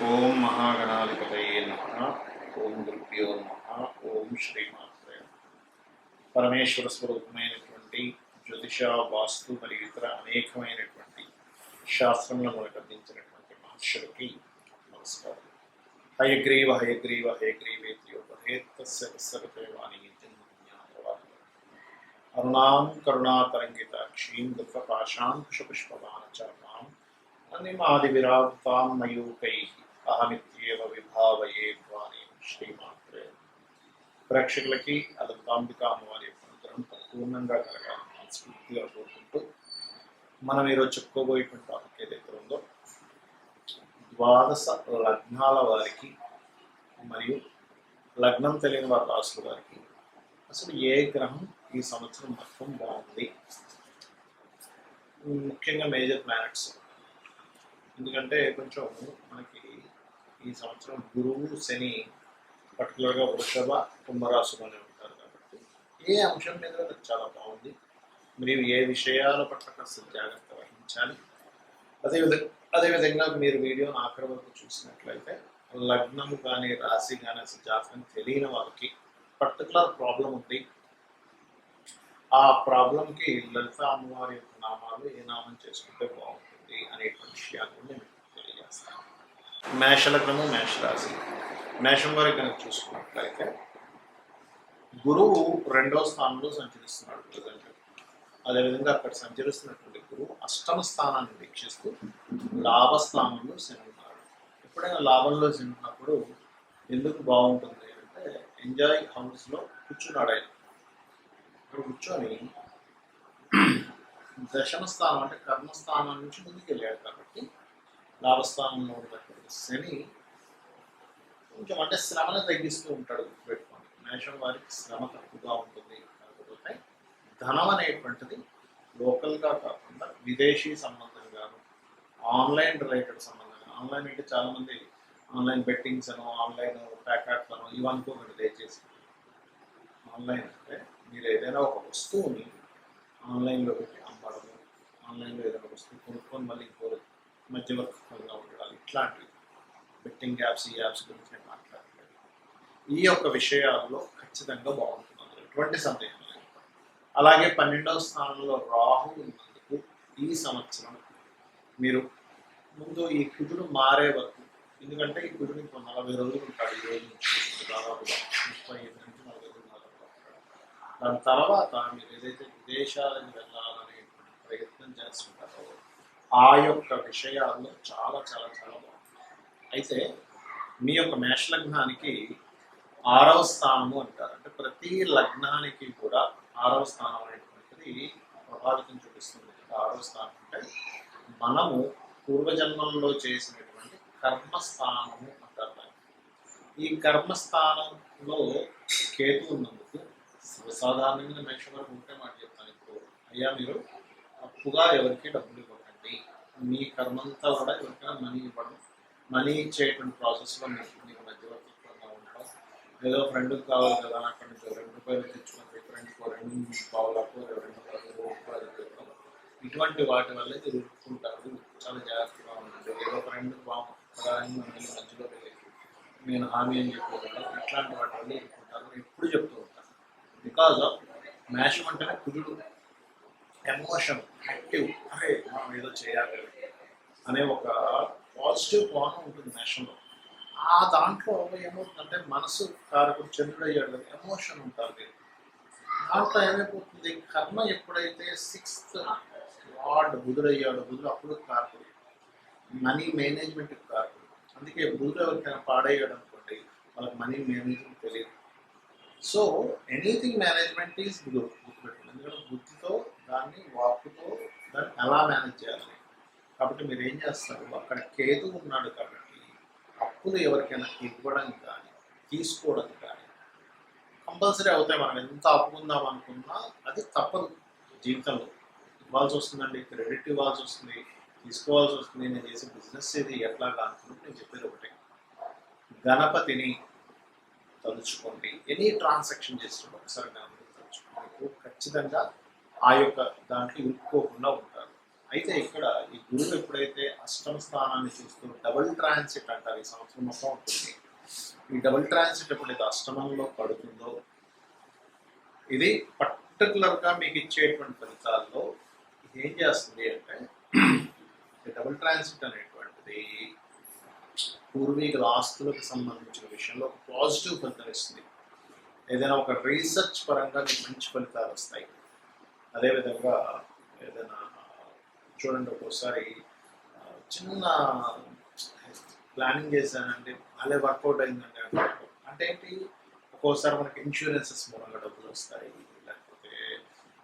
ఓం మహాగణాధిపతయే నమ ఓం గురుభ్యో నమ ఓం శ్రీమాత్రే నమః. పరమేశ్వర స్వరూపమైనటువంటి జ్యోతిష వాస్తు మరియు ఇతర అనేకమైనటువంటి శాస్త్రములను మనకు అందించినటువంటి మహర్షులకి నమస్కారం. హయగ్రీవ హయగ్రీవ హయగ్రీవేత్యోపహేత్తస్య వాణి అరుణాం కరుణాతరంగితాక్షీం దుఃఖపాశాంకుశపుష్పమానచర్మాం అనిమాదివిరాప్తాం మయూకై అహమిత్యేవ విభావయే వాణి శ్రీమాత్రే. ప్రేక్షకులకి అదంతాంబిక అమ్మవారి యొక్క అనుగ్రహం పరిపూర్ణంగా కలగాలని మనస్ఫూర్తిగా కోరుకుంటూ మనం ఈరోజు చెప్పుకోబోయేటువంటి టాపిక్ ఏదైతే ఉందో ద్వాదశ లగ్నాల వారికి మరియు లగ్నం తెలియని వారి రాసుల వారికి అసలు ఏ గ్రహం ఈ సంవత్సరం మొత్తం బాగుంది? ముఖ్యంగా మేజర్ ప్లానెట్స్ ఎందుకంటే కొంచెం మనకి ఈ సంవత్సరం గురువు శని పర్టికులర్గా వృషభ కుంభరాశులోనే ఉంటారు కాబట్టి ఏ అంశం మీద నాకు చాలా బాగుంది. మీరు ఏ విషయాల పట్ల కాస్త జాగ్రత్త వహించాలి. అదేవిధంగా అదేవిధంగా మీరు వీడియోను ఆఖరి వరకు చూసినట్లయితే లగ్నము కానీ రాశి కానీ అసలు జాతకం తెలియని వాళ్ళకి పర్టికులర్ ప్రాబ్లం ఉంది. ఆ ప్రాబ్లంకి లలిత అమ్మవారి యొక్క నామాలు ఏ నామం చేసుకుంటే బాగుంటుంది అనేటువంటి విషయాన్ని నేను తెలియజేస్తాను. మేషలగ్నము మేషరాశి. మేషం వారికి కనుక చూసుకున్నట్లయితే గురువు రెండవ స్థానంలో సంచరిస్తున్నాడు ప్రజెంట్. అదేవిధంగా అక్కడ సంచరిస్తున్నటువంటి గురువు అష్టమ స్థానాన్ని వీక్షిస్తూ లాభస్థానంలో శని ఉన్నాడు ఎప్పుడైనా లాభంలో శని ఉన్నప్పుడు ఎందుకు బాగుంటుంది అంటే ఎంజాయ్ హౌస్లో కూర్చున్నాడు ఆయన. ఇక్కడ కూర్చొని దశమ స్థానం అంటే కర్మస్థానం నుంచి ముందుకు వెళ్ళాడు కాబట్టి లాభస్థానంలో ఉన్నటువంటి శని కొంచెం అంటే శ్రమను తగ్గిస్తూ ఉంటాడు గుర్తుపెట్టుకోండి మేషం వారికి శ్రమ తక్కువగా ఉంటుంది. కాకపోతే ధనం అనేటువంటిది లోకల్గా కాకుండా విదేశీ సంబంధంగాను ఆన్లైన్ రిలేటెడ్ సంబంధంగా ఆన్లైన్ అంటే చాలామంది ఆన్లైన్ బెట్టింగ్స్ అను ఆన్లైన్ ప్యాకెట్స్ అను ఇవి అనుకోకండి దయచేసి. ఆన్లైన్ అంటే మీరు ఏదైనా ఒక వస్తువుని ఆన్లైన్లో పెట్టి అమ్మడము ఆన్లైన్లో ఏదైనా వస్తువు కొనుక్కొని మళ్ళీ ఇంకో మధ్యవర్తంగా ఉండాలి. ఇట్లాంటివి బెట్టింగ్ యాప్స్ ఈ యాప్స్ గురించి నేను మాట్లాడలేదు. ఈ యొక్క విషయాల్లో ఖచ్చితంగా బాగుంటుంది. ఎటువంటి సందేహం లేదు. అలాగే పన్నెండవ స్థానంలో రాహు ఉన్నందుకు ఈ సంవత్సరం మీరు ముందు ఈ కుదురు మారే వరకు ఎందుకంటే ఈ కుదురు ఇంకో నలభై రోజులు ఉంటాడు. ఈ రోజు నుంచి దాదాపుగా ముప్పై ఐదు నుంచి నలభై రోజులు ఉంటాడు. దాని తర్వాత మీరు ఏదైతే విదేశాలకు వెళ్ళాలనేటువంటి ప్రయత్నం చేస్తున్నారు ఆ యొక్క విషయాల్లో చాలా చాలా చాలా బాగుంటుంది అయితే మీ యొక్క మేష లగ్నానికి ఆరవ స్థానము అంటారు. అంటే ప్రతి లగ్నానికి కూడా ఆరవ స్థానం అనేటువంటిది ప్రభావితం చూపిస్తుంది. ఆరవ స్థానం అంటే మనము పూర్వజన్మంలో చేసినటువంటి కర్మస్థానము అంటారు దాన్ని. ఈ కర్మస్థానంలో కేతు ఉన్నందుకు సర్వసాధారణంగా మేష వరకు ఉంటే మాట చెప్తాను. ఇప్పుడు అయ్యా మీరు అప్పుగా ఎవరికి డబ్బులు ఇవ్వండి మీ కర్మంతా కూడా ఎవరికైనా మనీ ఇవ్వడం మనీ ఇచ్చేటువంటి ప్రాసెస్లో మీకు మీకు మధ్యవర్తిత్వంగా ఉండడం. ఏదో ఫ్రెండ్కి కావాలి కదా అక్కడ నుంచి రెండు రూపాయలు తెచ్చుకుంటే ఫ్రెండ్కి రెండు పావులకు రెండు రూపాయలు ఇవ్వడం ఇటువంటి వాటి వల్ల ఎదుర్కొంటారు చాలా జాగ్రత్తగా ఉంటుంది ఏదో ఫ్రెండ్ బాగుంటుందని మళ్ళీ మధ్యలో వెళ్ళి నేను హామీ అని చెప్పుకోవడం ఇట్లాంటి వాటి వల్ల ఎప్పుడు చెప్తూ ఉంటాను. బికాజ్ ఆఫ్ మ్యాషం అంటేనే కుజుడు ఎమోషన్ యాక్టివ్ అరే మనం ఏదో చేయాలి అనే ఒక పాజిటివ్ కోణం ఉంటుంది నేషన్లో ఆ దాంట్లో ఏమవుతుందంటే మనసు కారకుడు చంద్రుడు అయ్యాడు ఎమోషన్ ఉంటుంది. దాంట్లో ఏమైపోతుంది? కర్మ ఎప్పుడైతే సిక్స్త్ లార్డ్ బుధుడయ్యాడు బుధుడు అప్పుడు కారకుడు. మనీ మేనేజ్మెంట్ కారకుడు. అందుకే బుధుడు ఎవరికైనా పాడయ్యాడు అనుకోండి వాళ్ళకి మనీ మేనేజ్మెంట్ తెలియదు. సో ఎనీథింగ్ మేనేజ్మెంట్ ఈజ్ బుధుడు గుర్తుపెట్టుకోండి. ఎందుకంటే బుద్ధితో దాన్ని వాక్కుతో దాన్ని ఎలా మేనేజ్ చేయాలి? కాబట్టి మీరు ఏం చేస్తారు? అక్కడ కేతు ఉన్నాడు కాబట్టి అప్పులు ఎవరికైనా ఇవ్వడం కానీ తీసుకోవడం కానీ కంపల్సరీ అవుతాయి. మనం ఎంత అప్పుకుందాం అనుకున్నా అది తప్పదు జీవితంలో. ఇవ్వాల్సి వస్తుందండి క్రెడిట్ ఇవ్వాల్సి వస్తుంది తీసుకోవాల్సి వస్తుంది. నేను చేసే బిజినెస్ ఇది ఎట్లా అనుకుంటే నేను చెప్పేది ఒకటే. గణపతిని తలుచుకోండి. ఎనీ ట్రాన్సాక్షన్ చేసినప్పుడు ఒకసారి గణపతిని తలుచుకోండి. ఖచ్చితంగా ఆ యొక్క దాంట్లో ఇరుక్కోకుండా ఉంటారు. అయితే ఇక్కడ ఈ గురువు ఎప్పుడైతే అష్టమ స్థానాన్ని చూస్తూ డబుల్ ట్రాన్సిట్ అంటారు ఈ సంవత్సరం మొత్తం ఉంటుంది. ఈ డబుల్ ట్రాన్సిట్ ఎప్పుడైతే అష్టమంలో పడుతుందో ఇది పర్టికులర్గా మీకు ఇచ్చేటువంటి ఫలితాల్లో ఇది ఏం చేస్తుంది అంటే డబుల్ ట్రాన్సిట్ అనేటువంటిది పూర్వీకుల ఆస్తులకు సంబంధించిన విషయంలో పాజిటివ్ ఫలితం ఇస్తుంది. ఏదైనా ఒక రీసెర్చ్ పరంగా మీకు మంచి ఫలితాలు వస్తాయి. అదేవిధంగా ఏదైనా చూడండి ఒక్కోసారి చిన్న ప్లానింగ్ చేశానంటే భలే వర్కౌట్ అయిందండి. అంటే ఏంటి ఒక్కోసారి మనకి ఇన్సూరెన్సెస్ మూలంగా డబ్బులు వస్తాయి లేకపోతే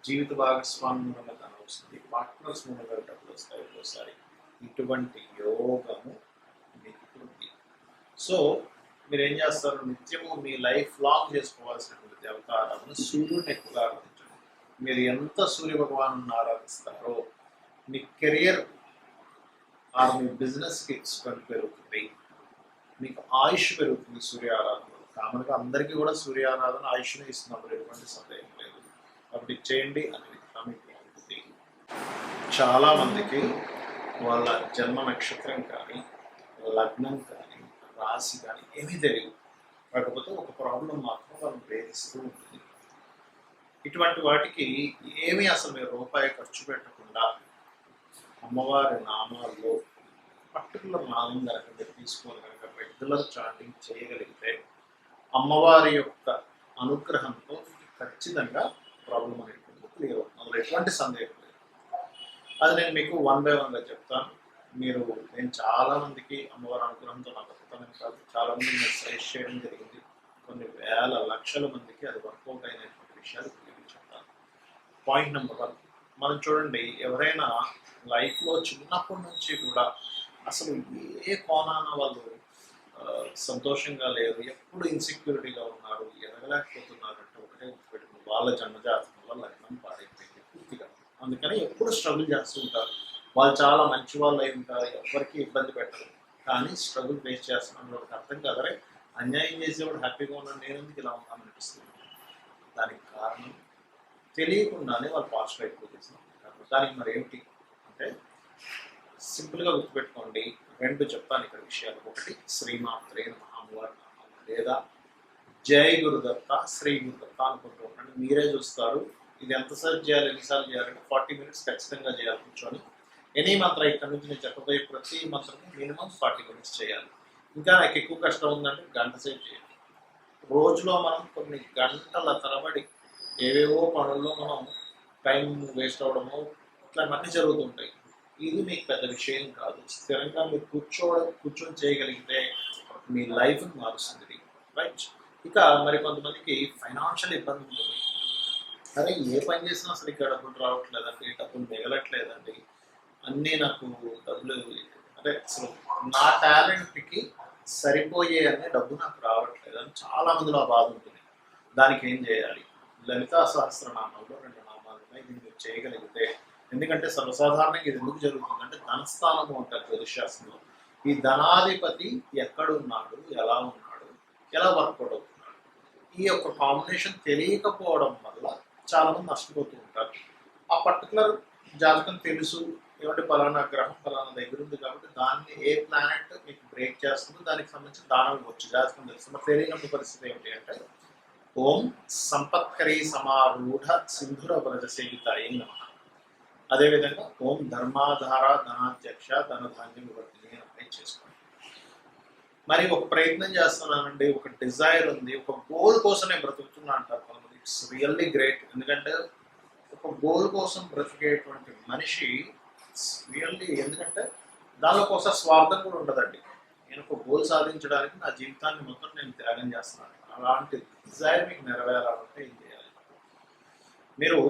జీవిత భాగస్వామి మూలంగా ధనం వస్తుంది పార్ట్నర్స్ మూలంగా డబ్బులు వస్తాయి ఒక్కోసారి. ఇటువంటి యోగము మీకు ఉంది సో మీరు ఏం చేస్తారు? నిత్యము మీ లైఫ్ లాంగ్ చేసుకోవాల్సినటువంటి దేవతారాధన సూర్యుడిని ఎక్కువగా మీరు ఎంత సూర్య భగవాను ఆరాధిస్తారో మీ కెరియర్ ఆర్ మీ బిజినెస్కి స్ట్రెంత్ పెరుగుతుంది. మీకు ఆయుష్ పెరుగుతుంది సూర్య ఆరాధన కామన్గా అందరికీ కూడా సూర్య ఆరాధన ఆయుష్ని ఇస్తున్నప్పుడు ఎటువంటి సందేహం లేదు. కాబట్టి చేయండి అనేది మీకు ఉంటుంది చాలా మందికి వాళ్ళ జన్మ నక్షత్రం కానీ లగ్నం కానీ రాశి కానీ ఏమీ తెలియదు. కాకపోతే ఒక ప్రాబ్లం మాత్రం వాళ్ళు భేదిస్తూ ఉంటుంది ఇటువంటి వాటికి ఏమీ అసలు మీరు రూపాయి ఖర్చు పెట్టకుండా అమ్మవారి నామాల్లో పర్టికులర్ నామం కనుక మీరు తీసుకొని కనుక రెగ్యులర్ చాటింగ్ చేయగలిగితే అమ్మవారి యొక్క అనుగ్రహంతో ఖచ్చితంగా ప్రాబ్లం అనేటువంటిది క్లియర్ అవుతుంది? అందులో ఎటువంటి సందేహం లేదు. అది నేను మీకు వన్ బై వన్గా చెప్తాను. మీరు నేను చాలామందికి అమ్మవారి అనుగ్రహంతో నాకు అద్భుతమైన కాదు. చాలామంది మీరు నేను సజెస్ట్ చేయడం జరిగింది. కొన్ని వేల లక్షల మందికి అది వర్కౌట్ అయినటువంటి విషయాలు పాయింట్ నెంబర్ వన్ మనం చూడండి ఎవరైనా లైఫ్లో చిన్నప్పటి నుంచి కూడా అసలు ఏ కోణాన వాళ్ళు సంతోషంగా లేరు ఎప్పుడు ఇన్సెక్యూరిటీగా ఉన్నారు ఎదగలేకపోతున్నారు అంటే ఒకటే గుర్తుపెట్టుకుని వాళ్ళ జన్మజాతకంలో లగ్నం పాడైపోయింది పూర్తిగా. అందుకని ఎప్పుడు స్ట్రగుల్ చేస్తూ ఉంటారు. వాళ్ళు చాలా మంచి వాళ్ళు అయి ఉంటారు ఎవరికి ఇబ్బంది పెట్టరు. కానీ స్ట్రగుల్ ఫేస్ చేస్తున్నాం వాళ్ళకి అర్థం కదరే అన్యాయం చేసేవాడు హ్యాపీగా ఉన్నాడు నేను ఎందుకు ఇలా ఉన్నాను అనిపిస్తుంది దానికి కారణం తెలియకుండానే వాళ్ళు పాజిటివ్ అయిపోతున్నాం దానికి మరి ఏమిటి అంటే సింపుల్గా గుర్తుపెట్టుకోండి. రెండు చెప్తాను ఇక్కడ విషయాలు. ఒకటి శ్రీమాత్రే మహామువారి లేదా జై గురుదత్త శ్రీ గురుదత్త అనుకుంటూ ఉండండి. మీరే చూస్తారు. ఇది ఎంతసార్లు చేయాలి ఎన్నిసార్లు చేయాలంటే ఫార్టీ మినిట్స్ ఖచ్చితంగా చేయాలి కూర్చొని. ఎనీ మంత్రం ఇక్కడ నుంచి నేను చెప్పబోయే ప్రతి మంత్రము మినిమం ఫార్టీ మినిట్స్ చేయాలి. ఇంకా నాకు ఎక్కువ కష్టం ఉందంటే గంట సేపు చేయాలి. రోజులో మనం కొన్ని గంటల తరబడి ఏవేవో పనుల్లో మనం టైం వేస్ట్ అవ్వడము ఇట్లాంటివన్నీ జరుగుతుంటాయి. ఇది మీకు పెద్ద విషయం కాదు. స్థిరంగా మీరు కూర్చోవడం కూర్చొని చేయగలిగితే మీ లైఫ్ని మారుస్తుంది. రైట్? ఇక మరి కొంతమందికి ఫైనాన్షియల్ ఇబ్బంది ఉంటుంది అరే ఏ పని చేసినా అసలు ఇక్కడ డబ్బులు రావట్లేదండి డబ్బులు మిగలట్లేదండి. అన్నీ నాకు డబ్బులు అంటే అసలు నా టాలెంట్కి సరిపోయే అనే డబ్బు నాకు రావట్లేదు అని చాలా మందిలో ఆ బాధ ఉంటుంది. దానికి ఏం చేయాలి? లలితా సహస్రనామంలో రెండు నామాలు ఉన్నాయి. దీన్ని మీరు చేయగలిగితే ఎందుకంటే సర్వసాధారణంగా ఇది ఎందుకు జరుగుతుందంటే ధనస్థానము అంటారు జ్యోతిశాస్త్రంలో ఈ ధనాధిపతి ఎక్కడున్నాడు ఎలా ఉన్నాడు? ఎలా వర్కౌట్ అవుతున్నాడు? ఈ యొక్క కాంబినేషన్ తెలియకపోవడం వల్ల చాలామంది నష్టపోతూ ఉంటారు. ఆ పర్టికులర్ జాతకం తెలుసు. ఏమంటే పలానా గ్రహం పలానా దగ్గర ఉంది కాబట్టి దాన్ని ఏ ప్లానెట్ మీకు బ్రేక్ చేస్తుందో దానికి సంబంధించిన దానం ఇవ్వచ్చు. జాతకం తెలుసు. మరి తెలియనప్పుడు పరిస్థితి ఏమిటి అంటే ఓం సంపత్కరీ సమారూఢ సింధుర వ్రజ సేవితాయి నమ. అదేవిధంగా ఓం ధర్మాధార ధనాధ్యక్ష ధనధాన్యం వివర్తిని అని అప్లై చేసుకోండి. మరి ఒక ప్రయత్నం చేస్తున్నానండి ఒక డిజైర్ ఉంది ఒక గోల్ కోసం నేను బ్రతుకుతున్నా అంటారు కొంతమంది. ఇట్స్ రియల్లీ గ్రేట్ ఎందుకంటే ఒక గోల్ కోసం బ్రతికేటువంటి మనిషి రియల్లీ ఎందుకంటే దానిలో కోసం స్వార్థం కూడా ఉండదండి. నేను ఒక గోల్ సాధించడానికి నా జీవితాన్ని మొత్తం నేను త్యాగం చేస్తున్నాను. అలాంటి డిజైర్ మీకు నెరవేరాలంటే ఏం చేయాలి? మీరు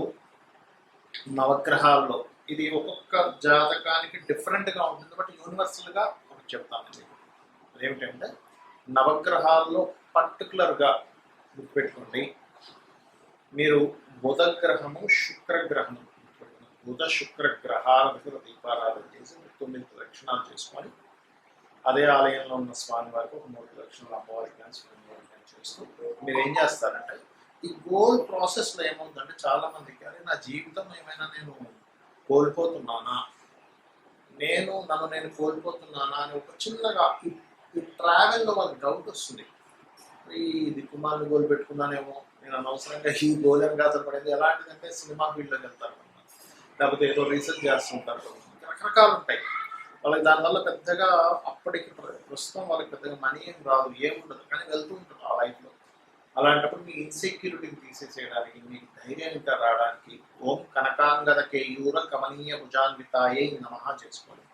నవగ్రహాల్లో ఇది ఒక్కొక్క జాతకానికి డిఫరెంట్గా ఉంటుంది బట్ యూనివర్సల్గా ఒకటి చెప్తాను మీకు. అదేమిటంటే నవగ్రహాల్లో పర్టికులర్గా గుర్తుపెట్టుకోండి. మీరు బుధ గ్రహము శుక్రగ్రహము బుధ శుక్ర గ్రహాల దగ్గర దీపారాధన చేసి తొమ్మిది ప్రదక్షిణాలు చేసుకొని అదే ఆలయంలో ఉన్న స్వామి వారికి ఒక మూడు ప్రదక్షిణలు అమ్మవారికి కానీ చేస్తూ మీరు ఏం చేస్తారంటే ఈ గోల్ ప్రాసెస్లో ఏమవుతుందంటే చాలా మందికి అరే నా జీవితం ఏమైనా నేను కోల్పోతున్నానా? నేను నన్ను నేను కోల్పోతున్నానా? అని ఒక చిన్నగా ఈ ఈ ట్రావెల్లో వాళ్ళకి డౌట్ వస్తుంది. ఈ దిక్కుమాలను గోల్ పెట్టుకున్నానేమో నేను అనవసరంగా ఈ గోల్ అని కాదు పడింది ఎలాంటిదంటే సినిమా ఫీల్డ్లోకి వెళ్తారు లేకపోతే ఏదో రీసెర్చ్ చేస్తుంటారు. రకరకాలు ఉంటాయి. వాళ్ళకి దానివల్ల పెద్దగా అప్పటికి ప్రస్తుతం వాళ్ళకి పెద్దగా మనీ ఏం రాదు ఏముండదు కానీ వెళ్తూ ఉంటుంది ఆ లైఫ్లో అలాంటప్పుడు మీ ఇన్సెక్యూరిటీని తీసేసేయడానికి మీకు ధైర్యం రావడానికి ఓం కనకాంగద కేయూర కమనీయ భుజాన్వితాయే నమహ చేసుకోండి.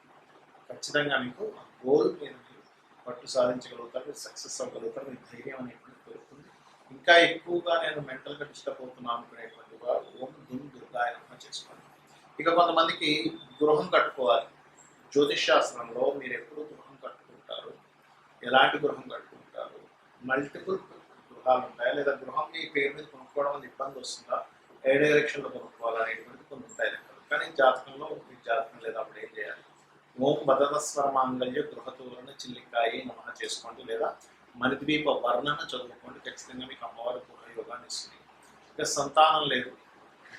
ఖచ్చితంగా మీకు ఆ గోల్ మీద మీరు పట్టు సాధించగలుగుతారు మీరు సక్సెస్ అవ్వగలుగుతారు మీ ధైర్యం అనేటువంటి పెరుగుతుంది. ఇంకా ఎక్కువగా నేను మెంటల్గా డిస్టర్బ్ అవుతున్నాను అనుకునేటువంటి వారు ఓం దుమ్ దుర్గాయ చేసుకోండి. ఇక కొంతమందికి గృహం కట్టుకోవాలి. జ్యోతిష్ శాస్త్రంలో మీరు ఎప్పుడు గృహం కట్టుకుంటారు? ఎలాంటి గృహం కట్టుకుంటారు? మల్టిపుల్ గృహాలు ఉంటాయా? లేదా గృహం మీ పేరు మీద కొనుక్కోవడం వల్ల ఇబ్బంది వస్తుందా? ఏ డైరెక్షన్లో కొనుక్కోవాలనేటువంటి కొన్ని ఉంటాయి లెక్కలు. కానీ జాతకంలో మీ జాతకం లేదా అప్పుడు ఏం చేయాలి? ఓం బదనస్వర మాంగళ్య గృహతూరణ చిల్లికాయి నమన చేసుకోండి లేదా మణిద్వీప వర్ణన చదువుకోండి. ఖచ్చితంగా మీకు అమ్మవారి గృహ యోగాన్ని ఇస్తుంది. ఇక సంతానం లేదు.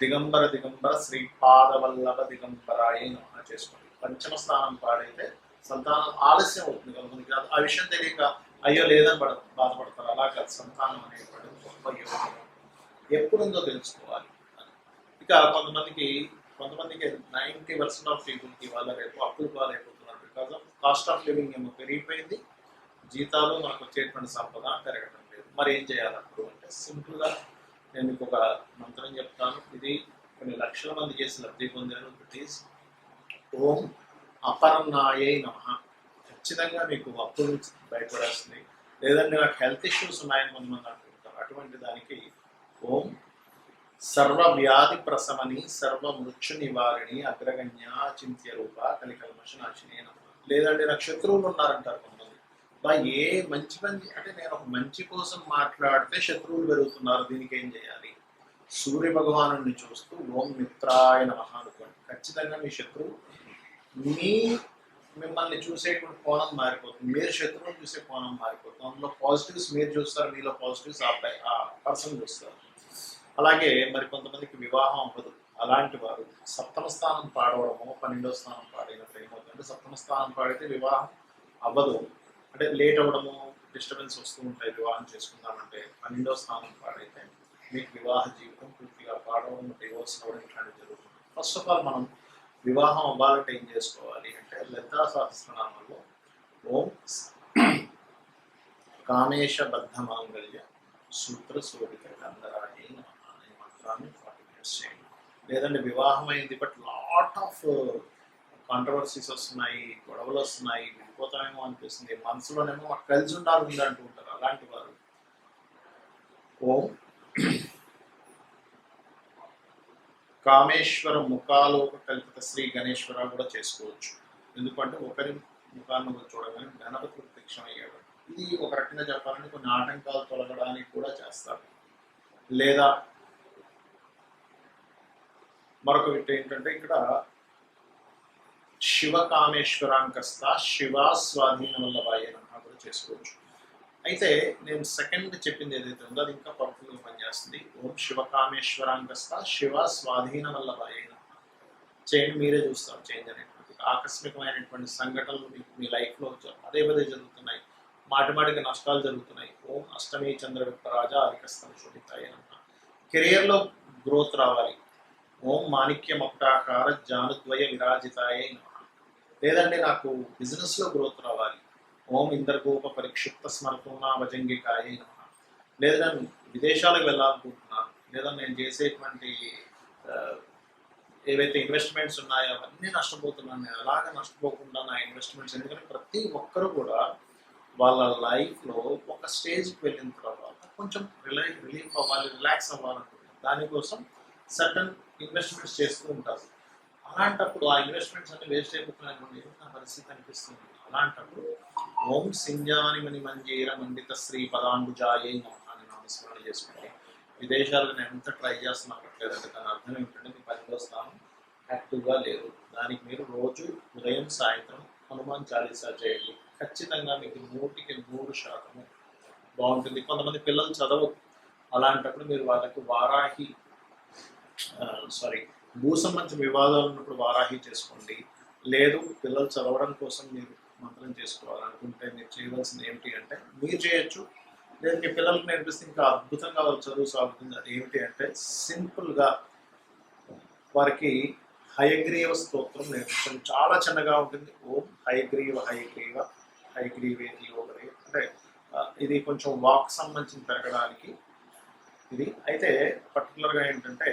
దిగంబర దిగంబర శ్రీపాదవల్లభ దిగంబరాయి నమన చేసుకోండి. పంచమ స్థానం పాడైతే సంతానం ఆలస్యం అవుతుంది కదా. మనకి ఆ విషయం తెలియక అయ్యో లేదని పడ బాధపడతారు. అలా కాదు సంతానం అనేటువంటి గొప్ప యోగం ఎప్పుడుందో తెలుసుకోవాలి. ఇక కొంతమందికి కొంతమందికి నైంటీ పర్సెంట్ ఆఫ్ పీపుల్కి వాళ్ళ రేపు అప్పులు పాలైపోతున్నారు because of cost of living ఏమో పెరిగిపోయింది. జీతాలు మనకు వచ్చేటువంటి సంపద పెరగడం లేదు. మరి ఏం చేయాలి అప్పుడు అంటే సింపుల్గా నేను మీకు ఒక మంత్రం చెప్తాను. ఇది కొన్ని లక్షల మంది చేసి లబ్ధి పొందారు. ఇట్ ఈస్ ఓం అపరన్నాయే నమ. ఖచ్చితంగా మీకు అప్పులు నుంచి లేదంటే నాకు హెల్త్ ఇష్యూస్ ఉన్నాయని కొంతమంది అనుకుంటారు. అటువంటి దానికి ఓం సర్వ వ్యాధి ప్రసమని సర్వ మృత్యు నివారిణి అగ్రగణ్య చింత్య రూప కలికల్మష నాశిని నమ. లేదంటే నాకు శత్రువులు ఉన్నారంటారు కొంతమంది. బా ఏ మంచి పని అంటే నేను ఒక మంచి కోసం మాట్లాడితే శత్రువులు పెరుగుతున్నారు. దీనికి ఏం చేయాలి? సూర్య భగవాను చూస్తూ ఓం మిత్రాయ నమ అనుకోండి. ఖచ్చితంగా మీ శత్రువు మీ మిమ్మల్ని చూసేటువంటి కోణం మారిపోతుంది. మీరు శత్రువుని చూసే కోణం మారిపోతుంది. అందులో పాజిటివ్స్ మీరు చూస్తారు మీలో పాజిటివ్స్ ఆ ఆ పర్సన్ చూస్తారు. అలాగే మరి కొంతమందికి వివాహం అవ్వదు. అలాంటి వారు సప్తమ స్థానం పాడవడము పన్నెండో స్థానం పాడినప్పుడు ఏమవుతుందంటే సప్తమ స్థానం పాడితే వివాహం అవ్వదు. అంటే లేట్ అవ్వడము డిస్టర్బెన్స్ వస్తూ ఉంటాయి వివాహం చేసుకుందామంటే పన్నెండో స్థానం పాడైతే మీకు వివాహ జీవితం పూర్తిగా పాడవడం డివోర్స్ అవ్వడం ఇట్లాంటివి జరుగుతుంది. ఫస్ట్ ఆఫ్ ఆల్ మనం వివాహం అవ్వాలంటే ఏం చేసుకోవాలి అంటే లలితా సహస్రనామంలో ఓం కామేశ బద్ధ మాంగళ్య సూత్ర శోభిత గంధరాయి అనే మంత్రాన్ని ఫార్టీ మినిట్స్ చేయండి. లేదంటే వివాహం అయింది బట్ లాట్ ఆఫ్ కాంట్రవర్సీస్ వస్తున్నాయి గొడవలు వస్తున్నాయి విడిపోతామేమో అనిపిస్తుంది. మనసులోనేమో మాకు కలిసి ఉండాలి అంటూ ఉంటారు అలాంటి వారు. ఓం కామేశ్వర ముఖాలోక కల్పిత శ్రీ గణేశ్వర కూడా చేసుకోవచ్చు. ఎందుకంటే ఒకరి ముఖాన్ని చూడగానే గణపతి ప్రత్యక్షమయ్యాడు. ఇది ఒక రకంగా చెప్పాలంటే కొన్ని ఆటంకాలు తొలగడానికి కూడా చేస్తారు. లేదా మరొక విషయం ఏంటంటే ఇక్కడ శివ కామేశ్వరాంకస్త శివ స్వాధీన వల్ల కూడా చేసుకోవచ్చు. అయితే నేను సెకండ్ చెప్పింది ఏదైతే ఉందో అది ఇంకా పవర్ఫుల్గా పనిచేస్తుంది. ఓం శివకామేశ్వరాంగస్త శివ స్వాధీన వల్ల నమః. చేంజ్ మీరే చూస్తారు చేంజ్ అనేటువంటి ఆకస్మికమైనటువంటి సంఘటనలు మీకు మీ లైఫ్లో అదే పదే జరుగుతున్నాయి. మాటిమాటికి నష్టాలు జరుగుతున్నాయి. ఓం అష్టమి చంద్ర రాజా అధికస్థం శోభితాయ అన్న కెరియర్లో గ్రోత్ రావాలి. ఓం మాణిక్య మొక్కాకార జానుద్వయ విరాజితాయే నమః. లేదంటే నాకు బిజినెస్లో గ్రోత్ రావాలి. ఓం ఇంద్రగోప పరిక్షిప్త స్మరతున్నా భజంగికాయ లేదా నేను విదేశాలకు వెళ్ళాలనుకుంటున్నాను లేదా నేను చేసేటువంటి ఏవైతే ఇన్వెస్ట్మెంట్స్ ఉన్నాయో అవన్నీ నష్టపోతున్నాను. నేను అలాగే నష్టపోకుండా నా ఇన్వెస్ట్మెంట్స్ ఎందుకంటే ప్రతి ఒక్కరు కూడా వాళ్ళ లైఫ్లో ఒక స్టేజ్కి వెళ్ళిన తర్వాత కొంచెం రిలై రిలీఫ్ అవ్వాలి రిలాక్స్ అవ్వాలనుకుంటున్నారు. దానికోసం సడన్ ఇన్వెస్ట్మెంట్స్ చేస్తూ ఉంటారు. అలాంటప్పుడు ఆ ఇన్వెస్ట్మెంట్స్ అన్ని వేస్ట్ అయిపోతున్నాయి నా పరిస్థితి అనిపిస్తుంది. అలాంటప్పుడు ఓం సింజాని మణి మంజీర మండిత శ్రీ పదాంబుజాయే అని నామస్మరణ చేసుకుంటే విదేశాలకు నేను ఎంత ట్రై చేస్తున్నా పట్టలేదంటే దాని అర్థం ఏంటంటే మీ పనిలో స్థానం యాక్టివ్గా లేదు. దానికి మీరు రోజు ఉదయం సాయంత్రం హనుమాన్ చాలీసా చేయండి. ఖచ్చితంగా మీకు నూటికి నూరు శాతము బాగుంటుంది. కొంతమంది పిల్లలు చదవరు. అలాంటప్పుడు మీరు వాళ్ళకి వారాహి సారీ భూ సంబంధించిన వివాదాలు ఉన్నప్పుడు వారాహి చేసుకోండి. లేదు పిల్లలు చదవడం కోసం మీరు మంత్రం చేసుకోవాలనుకుంటే మీరు చేయవలసింది ఏమిటి అంటే మీరు చేయొచ్చు. లేదు మీ పిల్లలకు నేర్పిస్తే ఇంకా అద్భుతంగా చదువు సాగుతుంది. అది ఏమిటి అంటే సింపుల్గా వారికి హయగ్రీవ స్తోత్రం నేర్పించడం. చాలా చిన్నగా ఉంటుంది. ఓం హయగ్రీవ హయగ్రీవ హయగ్రీవేతి యోగరే అంటే ఇది కొంచెం వాక్ సంబంధించిన పెరగడానికి ఇది. అయితే పర్టికులర్గా ఏంటంటే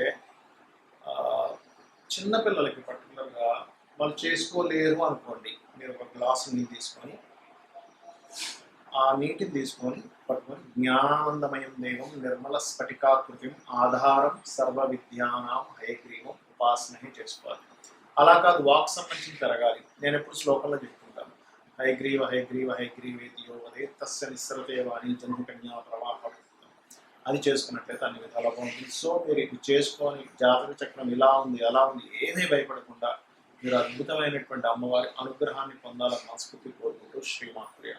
చిన్నపిల్లలకి పర్టికులర్గా వాళ్ళు చేసుకోలేరు అనుకోండి. మీరు ఒక గ్లాస్ నీళ్ళు తీసుకొని ఆ నీటిని తీసుకొని పట్టుకొని జ్ఞానానందమయం దేవం నిర్మల స్ఫటికాకృతిం ఆధారం సర్వ విద్యానాం హయగ్రీవం ఉపాసన చేసుకోవాలి. అలా కాదు వాక్ సంబంధించి పెరగాలి నేను ఎప్పుడు శ్లోకంలో చెప్పుకుంటాను హయగ్రీవ హయగ్రీవ హయగ్రీవేతి యోగదే తస్య నిస్సరతే వాణి జన్మకన్యా ప్రవాహం అది చేసుకున్నట్లయితే అన్ని విధాలుగా ఉంటుంది సో మీరు ఇది చేసుకొని జాతక చక్రం ఇలా ఉంది అలా ఉంది ఏమీ భయపడకుండా మీరు అద్భుతమైనటువంటి అమ్మవారి అనుగ్రహాన్ని పొందాలని మనస్ఫూర్తి కోరుకుంటూ శ్రీమాత్రి